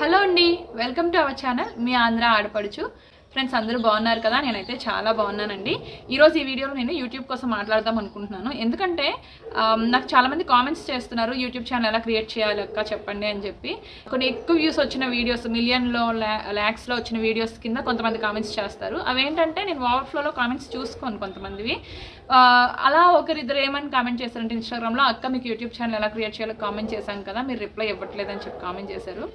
Hello అండి welcome to our channel. మీ ఆంధ్ర ఆడపడుచు. ఫ్రెండ్స్ అందరూ బాగున్నారు కదా? నేనైతే చాలా బాగున్నానండి. ఈరోజు ఈ వీడియోలో నేను యూట్యూబ్ కోసం మాట్లాడదాం అనుకుంటున్నాను. ఎందుకంటే నాకు చాలామంది కామెంట్స్ చేస్తున్నారు యూట్యూబ్ ఛానల్ ఎలా క్రియేట్ చేయాలి అక్క చెప్పండి అని చెప్పి. కొన్ని ఎక్కువ వ్యూస్ వచ్చిన వీడియోస్ మిలియన్లో ల్యాక్స్లో వచ్చిన వీడియోస్ కింద కొంతమంది కామెంట్స్ చేస్తారు. అవేంటంటే నేను ఓవర్ఫ్లోలో కామెంట్స్ చూసుకోను కొంతమందివి. అలా ఒకరిద్దరు ఏమని కామెంట్ చేశారంటే ఇన్స్టాగ్రామ్లో అక్క మీకు యూట్యూబ్ ఛానల్ ఎలా క్రియేట్ చేయాలో కామెంట్ చేశాను కదా మీరు రిప్లై ఇవ్వట్లేదని చెప్పి కామెంట్ చేశారు.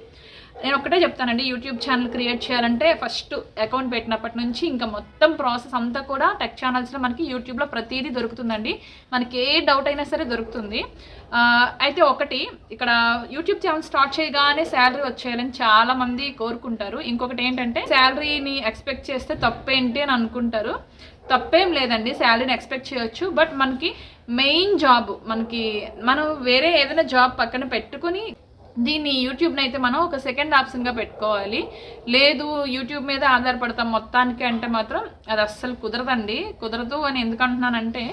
నేను ఒకటే చెప్తానండి యూట్యూబ్ ఛానల్ క్రియేట్ చేయాలంటే ఫస్ట్ అకౌంట్ పెట్టినప్పటి నుంచి ఇంకా మొత్తం ప్రాసెస్ అంతా కూడా టెక్ ఛానల్స్లో మనకి యూట్యూబ్లో ప్రతిదీ దొరుకుతుందండి. మనకి ఏ డౌట్ అయినా సరే దొరుకుతుంది. అయితే ఒకటి ఇక్కడ యూట్యూబ్ ఛానల్ స్టార్ట్ చేయగానే శాలరీ వచ్చేయాలని చాలా మంది కోరుకుంటారు. ఇంకొకటి ఏంటంటే శాలరీని ఎక్స్పెక్ట్ చేస్తే తప్పేంటి అని అనుకుంటారు. తప్పేం లేదండి శాలరీని ఎక్స్పెక్ట్ చేయొచ్చు. బట్ మనకి మెయిన్ జాబ్ మనకి మనం వేరే ఏదైనా జాబ్ పక్కన పెట్టుకుని దీన్ని యూట్యూబ్ని అయితే మనం ఒక సెకండ్ ఆప్షన్గా పెట్టుకోవాలి. లేదు యూట్యూబ్ మీద ఆధారపడతాం మొత్తానికి అంటే మాత్రం అది అస్సలు కుదరదండి. కుదరదు అని ఎందుకంటున్నానంటే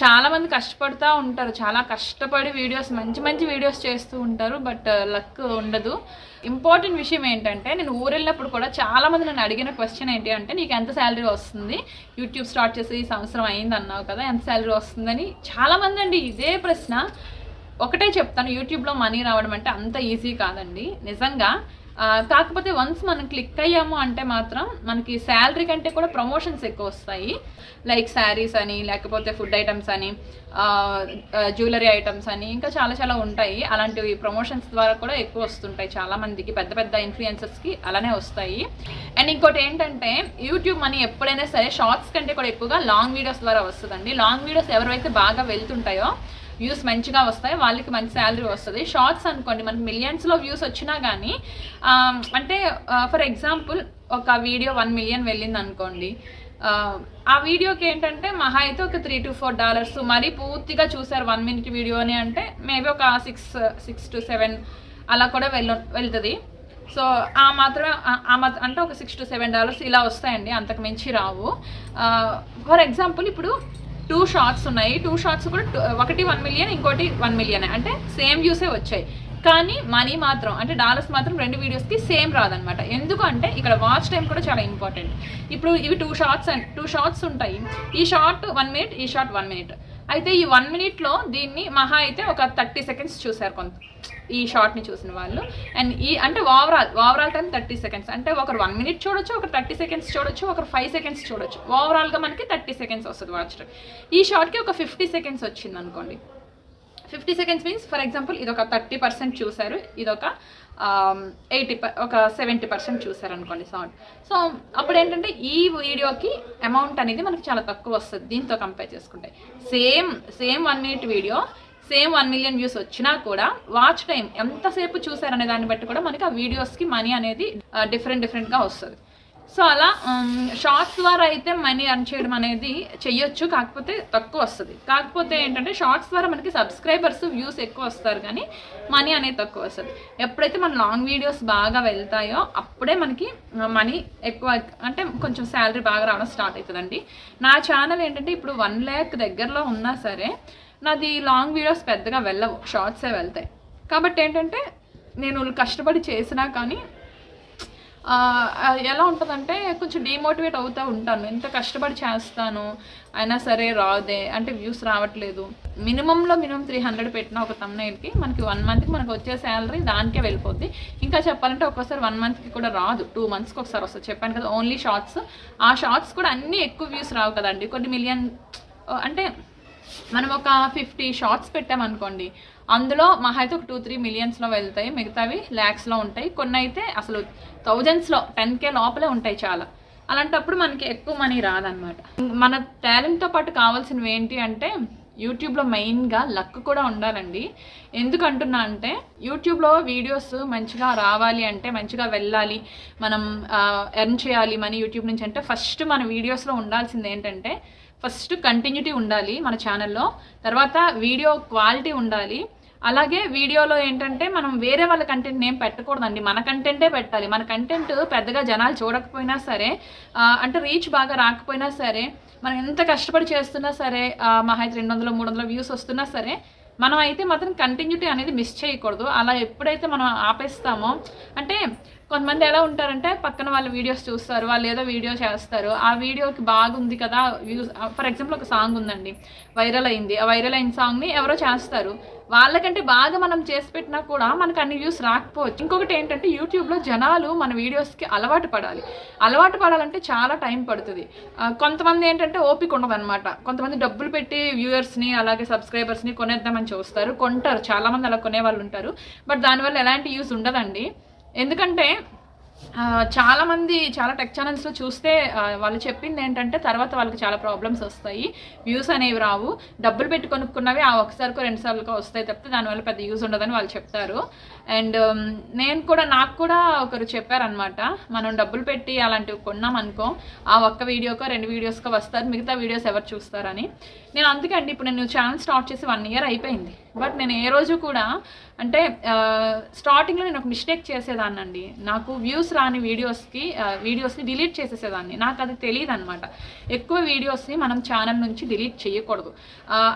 చాలామంది కష్టపడుతూ ఉంటారు. చాలా కష్టపడి వీడియోస్ మంచి మంచి వీడియోస్ చేస్తూ ఉంటారు బట్ లక్ ఉండదు. ఇంపార్టెంట్ విషయం ఏంటంటే నేను ఊరు వెళ్ళినప్పుడు కూడా చాలామంది నన్ను అడిగిన క్వశ్చన్ ఏంటి అంటే నీకు ఎంత శాలరీ వస్తుంది? యూట్యూబ్ స్టార్ట్ చేసి ఈ సంవత్సరం అయింది అన్నావు కదా ఎంత శాలరీ వస్తుందని? చాలామంది అండి ఇదే ప్రశ్న. ఒకటే చెప్తాను యూట్యూబ్లో మనీ రావడం అంటే అంత ఈజీ కాదండి. నిజంగా కాకపోతే వన్స్ మనం క్లిక్ అయ్యాము అంటే మాత్రం మనకి శాలరీ కంటే కూడా ప్రమోషన్స్ ఎక్కువ వస్తాయి. లైక్ శారీస్ అని లేకపోతే ఫుడ్ ఐటమ్స్ అని జ్యువెలరీ ఐటమ్స్ అని ఇంకా చాలా చాలా ఉంటాయి. అలాంటివి ప్రమోషన్స్ ద్వారా కూడా ఎక్కువ వస్తుంటాయి. చాలా మందికి పెద్ద పెద్ద ఇన్ఫ్లుయెన్సర్స్కి అలానే వస్తాయి. అండ్ ఇంకోటి ఏంటంటే యూట్యూబ్ మనీ ఎప్పుడైనా సరే షార్ట్స్ కంటే కూడా ఎక్కువగా లాంగ్ వీడియోస్ ద్వారా వస్తుందండి. లాంగ్ వీడియోస్ ఎవరైతే బాగా వెళ్తుంటాయో వ్యూస్ మంచిగా వస్తాయి వాళ్ళకి మంచి శాలరీ వస్తుంది. షార్ట్స్ అనుకోండి మనకి మిలియన్స్లో వ్యూస్ వచ్చినా కానీ అంటే ఫర్ ఎగ్జాంపుల్ ఒక వీడియో వన్ మిలియన్ వెళ్ళింది అనుకోండి ఆ, వీడియోకి ఏంటంటే మహా అయితే ఒక త్రీ టు ఫోర్ డాలర్స్ మరీ పూర్తిగా చూసారు వన్ మినిట్ వీడియోని అంటే మేబీ ఒక సిక్స్ సిక్స్ టు సెవెన్ అలా కూడా వెళ్ళ వెళ్తుంది. సో ఆ మాత్రమే ఆ- మాత్ర అంటే ఒక సిక్స్ టు సెవెన్ డాలర్స్ ఇలా వస్తాయండి అంతకు మించి రావు. ఫర్ ఎగ్జాంపుల్ ఇప్పుడు టూ షార్ట్స్ ఉన్నాయి. టూ షార్ట్స్ కూడా ఒకటి వన్ మిలియన్ ఇంకోటి వన్ మిలియన్. అంటే సేమ్ వ్యూసే వచ్చాయి. కానీ మనీ మాత్రం అంటే డాలర్స్ మాత్రం రెండు వీడియోస్కి సేమ్ రాదనమాట ఎందుకంటే ఇక్కడ వాచ్ టైం కూడా చాలా ఇంపార్టెంట్. ఇప్పుడు ఇవి two shorts and two shorts ఉంటాయి. ఈ షార్ట్ వన్ మినిట్ ఈ షార్ట్ వన్ మినిట్. అయితే ఈ వన్ మినిట్లో దీన్ని మహా అయితే ఒక థర్టీ సెకండ్స్ చూశారు కొంత ఈ షార్ట్ని చూసిన వాళ్ళు. అండ్ ఈ అంటే overall overall time thirty seconds. అంటే ఒకరు వన్ మినిట్ చూడొచ్చు ఒకరు థర్టీ సెకండ్స్ చూడొచ్చు ఒకరు ఫైవ్ సెకండ్స్ చూడొచ్చు. ఓవరాల్గా మనకి థర్టీ సెకండ్స్ వస్తుంది వాచ్. ఈ షార్ట్కి ఒక ఫిఫ్టీ సెకండ్స్ వచ్చింది అనుకోండి fifty seconds means for example ఇది ఒక థర్టీ పర్సెంట్ చూసారు ఇది ఒక ఎయిటీ ఒక సెవెంటీ పర్సెంట్ చూసారు అనుకోండి సౌండ్ సో అప్పుడు ఏంటంటే ఈ వీడియోకి అమౌంట్ అనేది మనకి చాలా తక్కువ వస్తుంది దీంతో కంపేర్ చేసుకుంటే. Same same one minute video same one million views వచ్చినా కూడా వాచ్ టైం ఎంతసేపు చూసారనే దాన్ని బట్టి కూడా మనకి ఆ వీడియోస్కి మనీ అనేది డిఫరెంట్ డిఫరెంట్గా వస్తుంది. సో అలా షార్ట్స్ ద్వారా అయితే మనీ అర్న్ చేయడం అనేది చెయ్యొచ్చు కాకపోతే తక్కువ వస్తుంది. కాకపోతే ఏంటంటే షార్ట్స్ ద్వారా మనకి సబ్స్క్రైబర్స్ వ్యూస్ ఎక్కువ వస్తారు కానీ మనీ అనేది తక్కువ వస్తుంది. ఎప్పుడైతే మన లాంగ్ వీడియోస్ బాగా వెళ్తాయో అప్పుడే మనకి మనీ ఎక్కువ అంటే కొంచెం శాలరీ బాగా రావడం స్టార్ట్ అవుతుందండి నా ఛానల్ ఏంటంటే ఇప్పుడు వన్ ల్యాక్ దగ్గరలో ఉన్నా సరే నాది లాంగ్ వీడియోస్ పెద్దగా వెళ్ళవు షార్ట్సే వెళ్తాయి. కాబట్టి ఏంటంటే నేను కష్టపడి చేసినా కానీ ఎలా ఉంటుందంటే కొంచెం డిమోటివేట్ అవుతూ ఉంటాను. ఎంత కష్టపడి చేస్తాను అయినా సరే రాదే అంటే వ్యూస్ రావట్లేదు. మినిమంలో మినిమం త్రీ హండ్రెడ్ పెట్టిన ఒక తమ్నైల్కి మనకి వన్ మంత్కి మనకు వచ్చే శాలరీ దానికే వెళ్ళిపోద్ది. ఇంకా చెప్పాలంటే ఒక్కోసారి వన్ మంత్కి కూడా రాదు. టూ మంత్స్కి ఒకసారి వస్తుంది. చెప్పాను కదా ఓన్లీ షార్ట్స్ ఆ షార్ట్స్ కూడా అన్నీ ఎక్కువ వ్యూస్ రావు కదండి. కొన్ని మిలియన్ అంటే మనం ఒక ఫిఫ్టీ షార్ట్స్ పెట్టామనుకోండి అందులో మహా అయితే ఒక టూ త్రీ మిలియన్స్లో వెళ్తాయి. మిగతావి ల్యాక్స్లో ఉంటాయి. కొన్ని అయితే అసలు థౌజండ్స్లో టెన్ కే లోపలే ఉంటాయి చాలా. అలాంటప్పుడు మనకి ఎక్కువ మనీ రాదనమాట మన టాలెంట్తో పాటు కావాల్సినవి ఏంటి అంటే యూట్యూబ్లో మెయిన్గా లక్ కూడా ఉండాలండి. ఎందుకంటున్నా అంటే యూట్యూబ్లో వీడియోస్ మంచిగా రావాలి అంటే మంచిగా వెళ్ళాలి మనం ఎర్న్ చేయాలి మనీ యూట్యూబ్ నుంచి అంటే ఫస్ట్ మన వీడియోస్లో ఉండాల్సింది ఏంటంటే ఫస్ట్ కంటిన్యూటీ ఉండాలి మన ఛానల్లో తర్వాత వీడియో క్వాలిటీ ఉండాలి. అలాగే వీడియోలో ఏంటంటే మనం వేరే వాళ్ళ కంటెంట్ ఏం పెట్టకూడదండి. మన కంటెంటే పెట్టాలి. మన కంటెంట్ పెద్దగా జనాలు చూడకపోయినా సరే అంటే రీచ్ బాగా రాకపోయినా సరే మనం ఎంత కష్టపడి చేస్తున్నా సరే ఆ, మహా అయితే రెండు వందలు మూడు వందల వ్యూస్ వస్తున్నా సరే మనం అయితే మాత్రం కంటిన్యూటీ అనేది మిస్ చేయకూడదు. అలా ఎప్పుడైతే మనం ఆపేస్తామో అంటే కొంతమంది ఎలా ఉంటారంటే పక్కన వాళ్ళ వీడియోస్ చూస్తారు వాళ్ళు ఏదో వీడియో చేస్తారు. ఆ వీడియోకి బాగుంది కదా వ్యూస్ ఫర్ ఎగ్జాంపుల్ ఒక సాంగ్ ఉందండి వైరల్ అయింది. ఆ వైరల్ అయిన సాంగ్ని ఎవరో చేస్తారు. వాళ్ళకంటే బాగా మనం చేసి పెట్టినా కూడా మనకు అన్ని వ్యూస్ రాకపోవచ్చు. ఇంకొకటి ఏంటంటే యూట్యూబ్లో జనాలు మన వీడియోస్కి అలవాటు పడాలి. అలవాటు పడాలంటే చాలా టైం పడుతుంది. కొంతమంది ఏంటంటే ఓపిక ఉండదు అనమాట కొంతమంది డబ్బులు పెట్టి వ్యూయర్స్ని అలాగే సబ్స్క్రైబర్స్ని కొనేద్దామని చూస్తారు. కొంటారు. చాలామంది అలా కొనే వాళ్ళు ఉంటారు. బట్ దానివల్ల ఎలాంటి యూస్ ఉండదండి. ఎందుకంటే చాలామంది చాలా టెక్ ఛానల్స్లో చూస్తే వాళ్ళు చెప్పింది ఏంటంటే తర్వాత వాళ్ళకి చాలా ప్రాబ్లమ్స్ వస్తాయి. వ్యూస్ అనేవి రావు. డబ్బులు పెట్టి కొనుక్కున్నవి ఆ ఒకసారికో రెండుసార్లుకో వస్తాయి తప్పితే దానివల్ల పెద్ద యూస్ ఉండదని వాళ్ళు చెప్తారు. అండ్ um, నేను కూడా నాకు కూడా ఒకరు చెప్పారనమాట మనం డబ్బులు పెట్టి అలాంటివి కొన్నాం అనుకో ఆ ఒక్క వీడియోకో రెండు వీడియోస్కో వస్తారు మిగతా వీడియోస్ ఎవరు చూస్తారని. నేను అందుకే అండి ఇప్పుడు నేను ఛానల్ స్టార్ట్ చేసి వన్ ఇయర్ అయిపోయింది. బట్ నేను ఏ రోజు కూడా అంటే స్టార్టింగ్లో నేను ఒక మిస్టేక్ చేసేదాన్నండి. నాకు వ్యూస్ రాని వీడియోస్కి వీడియోస్ని డిలీట్ చేసేసేదాన్ని. నాకు అది తెలియదు అనమాట ఎక్కువ వీడియోస్ని మనం ఛానల్ నుంచి డిలీట్ చేయకూడదు.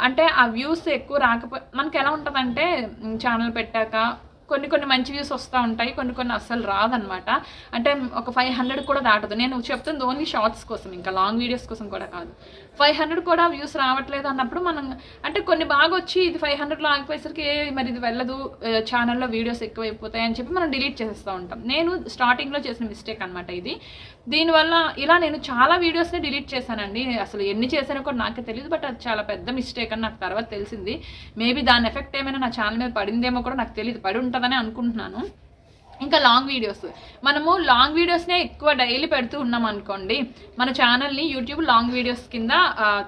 అంటే ఆ వ్యూస్ ఎక్కువ రాకపో మనకి ఎలా ఉంటుందంటే ఛానల్ పెట్టాక కొన్ని కొన్ని మంచి వ్యూస్ వస్తూ ఉంటాయి కొన్ని కొన్ని అస్సలు రాదనమాట అంటే ఒక ఫైవ్ హండ్రెడ్ కూడా దాటదు. నేను చెప్తుంది ఓన్లీ షార్ట్స్ కోసం ఇంకా లాంగ్ వీడియోస్ కోసం కూడా కాదు. ఫైవ్ హండ్రెడ్ కూడా వ్యూస్ రావట్లేదు అన్నప్పుడు మనం అంటే కొన్ని బాగా వచ్చి ఇది ఫైవ్ హండ్రెడ్లో ఆగిపోయేసరికి "ఏ, మరి ఇది వెళ్ళదు ఛానల్లో వీడియోస్ ఎక్కువైపోతాయి అని చెప్పి మనం డిలీట్ చేసేస్తూ ఉంటాం. నేను స్టార్టింగ్లో చేసిన మిస్టేక్ అనమాట ఇది. దీనివల్ల ఇలా నేను చాలా వీడియోస్ని డిలీట్ చేశానండి. అసలు ఎన్ని చేశానో కూడా నాకే తెలియదు బట్ అది చాలా పెద్ద మిస్టేక్ అని నాకు తర్వాత తెలిసింది. మేబీ దాని ఎఫెక్ట్ ఏమైనా నా ఛానల్ మీద పడిందేమో కూడా నాకు తెలియదు పడి ఉంటుందని అనుకుంటున్నాను. ఇంకా లాంగ్ వీడియోస్. మనము లాంగ్ వీడియోస్నే ఎక్కువ డైలీ పెడుతూ ఉన్నాం అనుకోండి మన ఛానల్ని యూట్యూబ్ లాంగ్ వీడియోస్ కింద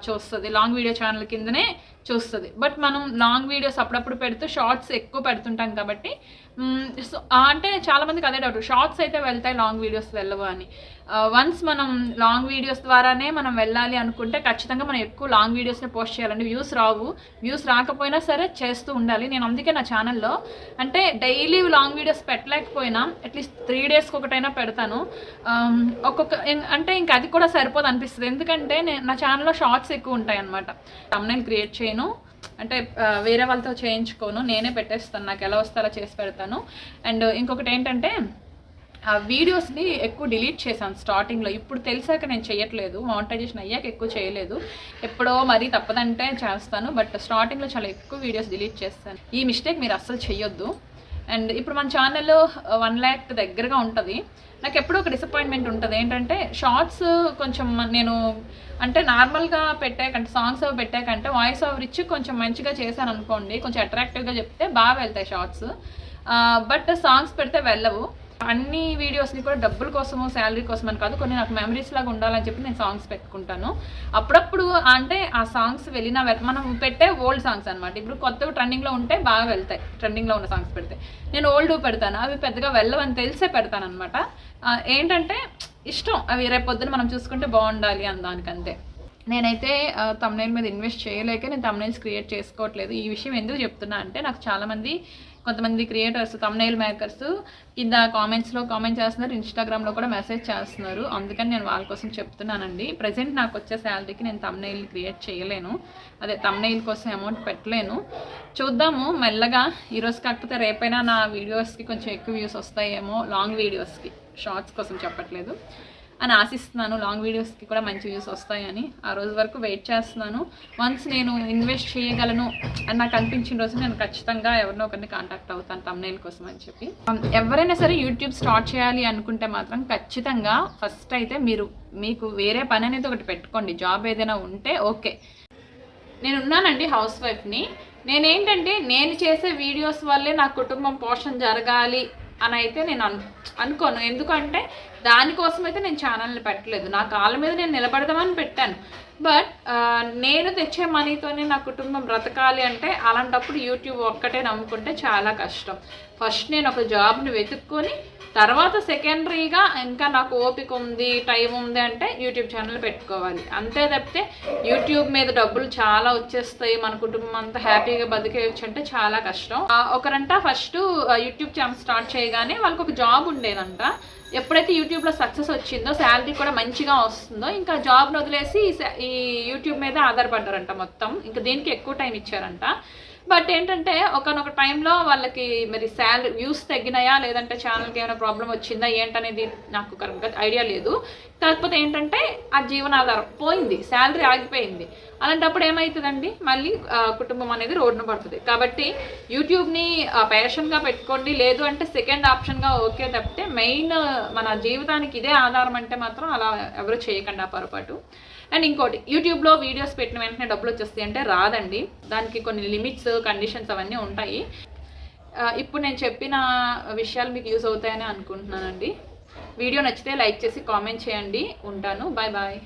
చూస్తుంది. లాంగ్ వీడియో ఛానల్ కిందనే చూస్తుంది. బట్ మనం లాంగ్ వీడియోస్ అప్పుడప్పుడు పెడుతూ షార్ట్స్ ఎక్కువ పెడుతుంటాం కాబట్టి సో అంటే చాలామందికి అదే డౌట్ షార్ట్స్ అయితే వెళ్తాయి లాంగ్ వీడియోస్ వెళ్ళవు అని. వన్స్ మనం లాంగ్ వీడియోస్ ద్వారానే మనం వెళ్ళాలి అనుకుంటే ఖచ్చితంగా మనం ఎక్కువ లాంగ్ వీడియోస్ని పోస్ట్ చేయాలండి. వ్యూస్ రావు. వ్యూస్ రాకపోయినా సరే చేస్తూ ఉండాలి. నేను అందుకే నా ఛానల్లో అంటే డైలీ లాంగ్ వీడియోస్ పెట్టలేకపోయినా అట్లీస్ట్ త్రీ డేస్కి ఒకటైనా పెడతాను. ఒక్కొక్క అంటే ఇంకా అది కూడా సరిపోదు అనిపిస్తుంది. ఎందుకంటే నేను నా ఛానల్లో షార్ట్స్ ఎక్కువ ఉంటాయి అనమాట తమ్నైల్ క్రియేట్ నేను అంటే వేరే వాళ్ళతో చేయించుకోను. నేనే పెట్టేస్తాను. నాకు ఎలా వస్తే అలా చేసి పెడతాను. అండ్ ఇంకొకటి ఏంటంటే ఆ వీడియోస్ని ఎక్కువ డిలీట్ చేశాను స్టార్టింగ్లో. ఇప్పుడు తెలిసాక నేను చేయట్లేదు. మానిటైజేషన్ అయ్యాక ఎక్కువ చేయలేదు. ఎప్పుడో మరీ తప్పదంటే చేస్తాను. బట్ స్టార్టింగ్లో చాలా ఎక్కువ వీడియోస్ డిలీట్ చేస్తాను. ఈ మిస్టేక్ మీరు అస్సలు చేయొద్దు అండ్ ఇప్పుడు మన ఛానల్ వన్ ల్యాక్ దగ్గరగా ఉంటుంది. నాకు ఎప్పుడూ ఒక డిసప్పాయింట్మెంట్ ఉంటుంది. ఏంటంటే షార్ట్స్ కొంచెం నేను అంటే నార్మల్గా పెట్టాకంటే సాంగ్స్ అవి పెట్టాకంటే వాయిస్ ఓవర్ ఇచ్చి కొంచెం మంచిగా చేశాను అనుకోండి కొంచెం అట్రాక్టివ్గా చెప్తే బాగా వెళ్తాయి షార్ట్స్ బట్ సాంగ్స్ పెడితే వెళ్ళవు. అన్ని వీడియోస్ని కూడా డబ్బుల కోసము శాలరీ కోసం అని కాదు కొన్ని నాకు మెమరీస్ లాగా ఉండాలని చెప్పి నేను సాంగ్స్ పెట్టుకుంటాను. అప్పుడప్పుడు అంటే ఆ సాంగ్స్ వెళ్ళిన మనం పెట్టే ఓల్డ్ సాంగ్స్ అనమాట ఇప్పుడు కొత్తగా ట్రెండింగ్లో ఉంటే బాగా వెళ్తాయి. ట్రెండింగ్లో ఉన్న సాంగ్స్ పెడితే. నేను ఓల్డ్ పెడతాను అవి పెద్దగా వెళ్ళవని తెలిసే పెడతాను అనమాట ఏంటంటే ఇష్టం. అవి రేపు మనం చూసుకుంటే బాగుండాలి అని దానికంతే. నేనైతే తమ్నైల్ మీద ఇన్వెస్ట్ చేయలేక నేను తమ్నైల్స్ క్రియేట్ చేసుకోవట్లేదు. ఈ విషయం ఎందుకు చెప్తున్నా అంటే నాకు చాలామంది కొంతమంది క్రియేటర్స్ తమ్నైల్ మేకర్స్ కింద కామెంట్స్లో కామెంట్ చేస్తున్నారు ఇన్స్టాగ్రామ్లో కూడా మెసేజ్ చేస్తున్నారు. అందుకని నేను వాళ్ళ కోసం చెప్తున్నానండి. ప్రజెంట్ నాకు వచ్చే శాలరీకి నేను తమ్నైల్ క్రియేట్ చేయలేను. అదే తమ్నైల్ కోసం అమౌంట్ పెట్టలేను. చూద్దాము మెల్లగా. ఈరోజు కాకపోతే రేపైనా నా వీడియోస్కి కొంచెం ఎక్కువ వ్యూస్ వస్తాయేమో లాంగ్ వీడియోస్కి షార్ట్స్ కోసం చెప్పట్లేదు. అని ఆశిస్తున్నాను. లాంగ్ వీడియోస్కి కూడా మంచి వ్యూస్ వస్తాయని. ఆ రోజు వరకు వెయిట్ చేస్తున్నాను. వన్స్ నేను ఇన్వెస్ట్ చేయగలను అని నాకు అనిపించిన రోజు నేను ఖచ్చితంగా ఎవరినో ఒకరిని కాంటాక్ట్ అవుతాను తమ్నైల్ కోసం అని చెప్పి. Um, ఎవరైనా సరే యూట్యూబ్ స్టార్ట్ చేయాలి అనుకుంటే మాత్రం ఖచ్చితంగా ఫస్ట్ అయితే మీరు మీకు వేరే పని అనేది ఒకటి పెట్టుకోండి. జాబ్ ఏదైనా ఉంటే ఓకే. నేను ఉన్నానండి హౌస్ వైఫ్ని నేనేంటంటే నేను చేసే వీడియోస్ వల్లే నా కుటుంబం పోషణ జరగాలి అని అయితే నేను అను అనుకోను. ఎందుకంటే దానికోసం అయితే నేను ఛానల్ని పెట్టలేదు. నా కాళ్ళ మీద నేను నిలబడదామని పెట్టాను. బట్ నేను తెచ్చే మనీతోనే నా కుటుంబం బ్రతకాలి అంటే అలాంటప్పుడు యూట్యూబ్ ఒక్కటే నమ్ముకుంటే చాలా కష్టం. ఫస్ట్ నేను ఒక జాబ్ని వెతుక్కొని తర్వాత సెకండరీగా ఇంకా నాకు ఓపిక ఉంది టైం ఉంది అంటే యూట్యూబ్ ఛానల్ పెట్టుకోవాలి. అంతే తప్పితే యూట్యూబ్ మీద డబ్బులు చాలా వచ్చేస్తాయి మన కుటుంబం అంతా హ్యాపీగా బతికేయచ్చు అంటే చాలా కష్టం. ఒకరంట ఫస్ట్ యూట్యూబ్ ఛానల్ స్టార్ట్ చేయగానే వాళ్ళకి ఒక జాబ్ ఉండేదంట. ఎప్పుడైతే యూట్యూబ్లో సక్సెస్ వచ్చిందో శాలరీ కూడా మంచిగా వస్తుందో ఇంకా జాబ్ వదిలేసి ఈ ఈ యూట్యూబ్ మీద ఆధారపడ్డారంట మొత్తం. ఇంకా దీనికి ఎక్కువ టైం ఇచ్చారంట. బట్ ఏంటంటే ఒకనొక టైంలో వాళ్ళకి మరి శాలరీ వ్యూస్ తగ్గినాయా? లేదంటే ఛానల్కి ఏమైనా ప్రాబ్లం వచ్చిందా? ఏంటనేది నాకు కరెక్ట్గా ఐడియా లేదు. కాకపోతే ఏంటంటే ఆ జీవనాధారం పోయింది. శాలరీ ఆగిపోయింది. అలాంటప్పుడు ఏమవుతుందండి మళ్ళీ కుటుంబం అనేది రోడ్డున పడుతుంది. కాబట్టి యూట్యూబ్ని ప్యాషన్గా పెట్టుకోండి. లేదు అంటే సెకండ్ ఆప్షన్గా ఓకే తప్పితే మెయిన్ మన జీవితానికి ఇదే ఆధారం అంటే మాత్రం అలా ఎవరు చేయకండి ఆ పొరపాటు. అండ్ ఇంకోటి యూట్యూబ్లో వీడియోస్ పెట్టిన వెంటనే డబ్బులు వచ్చేస్తాయి అంటే రాదండి. దానికి కొన్ని లిమిట్స్ కండిషన్స్ అవన్నీ ఉంటాయి. ఇప్పుడు నేను చెప్పిన విషయాలు మీకు యూజ్ అవుతాయని అనుకుంటున్నానండి. వీడియో నచ్చితే లైక్ చేసి కామెంట్ చేయండి. ఉంటాను. Bye bye.